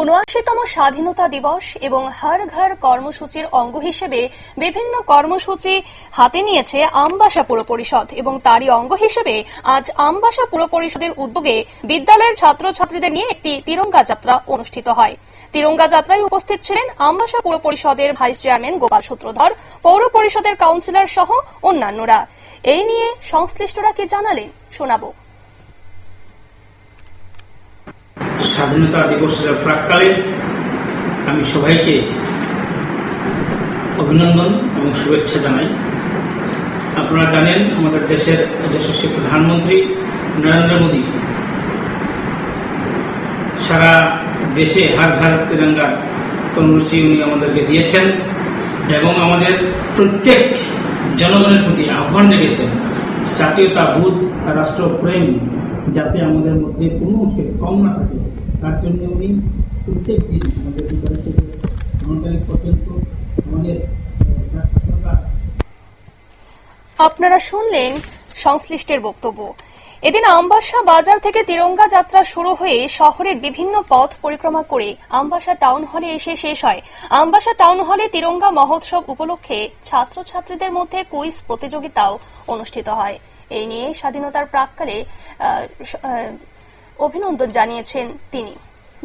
উনআশিতম স্বাধীনতা দিবস এবং হর ঘর কর্মসূচির অঙ্গ হিসেবে বিভিন্ন কর্মসূচি হাতে নিয়েছে আমবাসা পুর পরিষদ এবং তারই অঙ্গ হিসেবে আজ আমবাসা পুর পরিষদের উদ্যোগে বিদ্যালয়ের ছাত্রছাত্রীদের নিয়ে একটি তিরঙ্গা যাত্রা অনুষ্ঠিত হয়। তিরঙ্গা যাত্রায় উপস্থিত ছিলেন আমবাসা পুর পরিষদের ভাইস চেয়ারম্যান গোপাল সূত্রধর, পৌর পরিষদের কাউন্সিলর সহ অন্যান্যরা। এই নিয়ে সংশ্লিষ্টরা কি জানালেন শোনাবো। স্বাধীনতা দিবসের প্রাককালে আমি সবাইকে অভিনন্দন এবং শুভেচ্ছা জানাই। আপনারা জানেন, আমাদের দেশের যশস্বী প্রধানমন্ত্রী নরেন্দ্র মোদী সারা দেশে হার ঘর তিরঙ্গা কর্মসূচি উনি আমাদেরকে দিয়েছেন এবং আমাদের প্রত্যেক জনগণের প্রতি আহ্বান রেখেছেন, জাতীয়তাবোধ, রাষ্ট্রপ্রেম, যাতে আমাদের মধ্যে কোনো কম না থাকে। জন্য উনি প্রত্যেক দিন আমাদের বিদ্যালয় থেকে পর্যন্ত আমাদের আপনারা শুনলেন সংশ্লিষ্টের বক্তব্য। এদিন আমবাসা বাজার থেকে তিরঙ্গা যাত্রা শুরু হয়ে শহরের বিভিন্ন পথ পরিক্রমা করে আমবাসা টাউন হলে এসে শেষ হয়। আমবাসা টাউন হলে তিরঙ্গা মহোৎসব উপলক্ষে ছাত্রছাত্রীদের মধ্যে কুইজ প্রতিযোগিতাও অনুষ্ঠিত হয়। এই নিয়ে স্বাধীনতার প্রাককালে অভিনন্দন জানিয়েছেন তিনি।